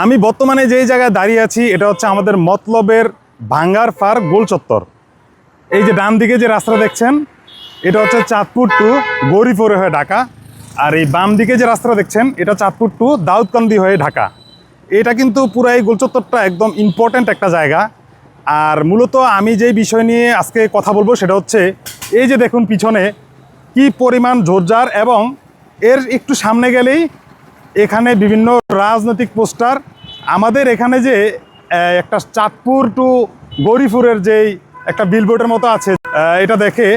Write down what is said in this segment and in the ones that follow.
আমি বর্তমানে যেই জায়গায় দাঁড়িয়ে আছি, এটা হচ্ছে আমাদের মতলবের ভাঙ্গার ফার গোল চত্বর। এই যে ডান দিকে যে রাস্তা দেখছেন, এটা হচ্ছে চাঁদপুর টু গৌরীপুরে হয়ে ঢাকা। আর এই বাম দিকে যে রাস্তা দেখছেন, এটা চাঁদপুর টু দাউদকান্দি হয়ে ঢাকা। এটা কিন্তু পুরো এই গোলচত্বরটা একদম ইম্পর্ট্যান্ট একটা জায়গা। আর মূলত আমি যেই বিষয় নিয়ে আজকে কথা বলব, সেটা হচ্ছে এই যে দেখুন পিছনে কি পরিমাণ ঝোরঝার এবং এর একটু সামনে গেলেই এখানে বিভিন্ন রাজনৈতিক পোস্টার। আমাদের এখানে যে একটা চাঁদপুর টু গৌরীপুরের যেই একটা বিলবোর্ডের মতো আছে এটা দেখে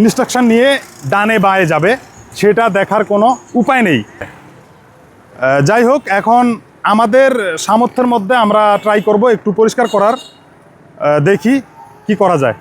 ইনস্ট্রাকশন নিয়ে ডানে বায়ে যাবে। সেটা দেখার কোনো উপায় নেই। যাই হোক, এখন আমাদের সামর্থ্যের মধ্যে আমরা ট্রাই করব একটু পরিষ্কার করার। দেখি কি করা যায়।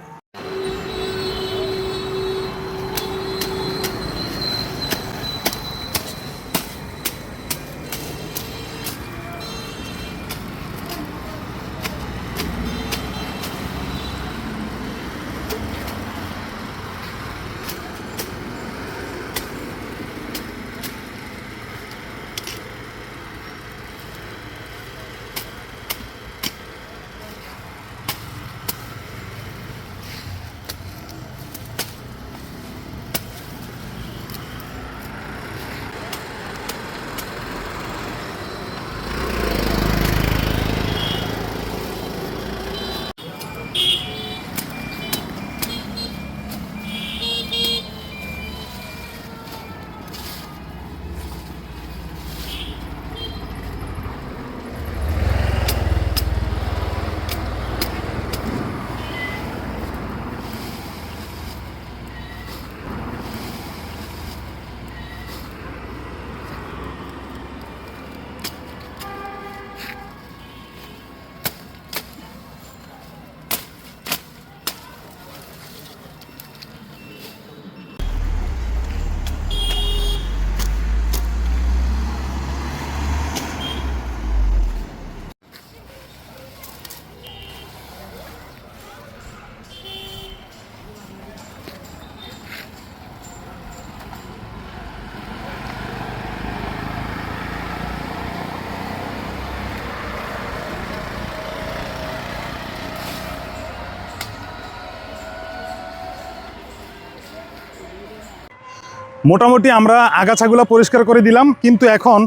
মোটামুটি আমরা আগাছাগুলো পরিষ্কার করে দিলাম, কিন্তু এখন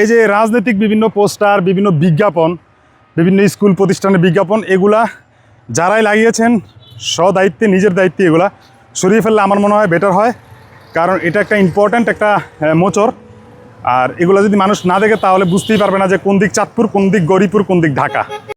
এই যে রাজনৈতিক বিভিন্ন পোস্টার, বিভিন্ন বিজ্ঞাপন, বিভিন্ন স্কুল প্রতিষ্ঠানের বিজ্ঞাপন, এগুলা যারাই লাগিয়েছেন, স্বদায়িত্বে, নিজের দায়িত্বে এগুলা সরিয়ে ফেললে আমার মনে হয় বেটার হয়। কারণ এটা একটা ইম্পর্ট্যান্ট একটা মোচর। আর এগুলো যদি মানুষ না দেখে, তাহলে বুঝতেই পারবে না যে কোন দিক চাঁদপুর, কোন দিক গরিপুর, কোন দিক ঢাকা।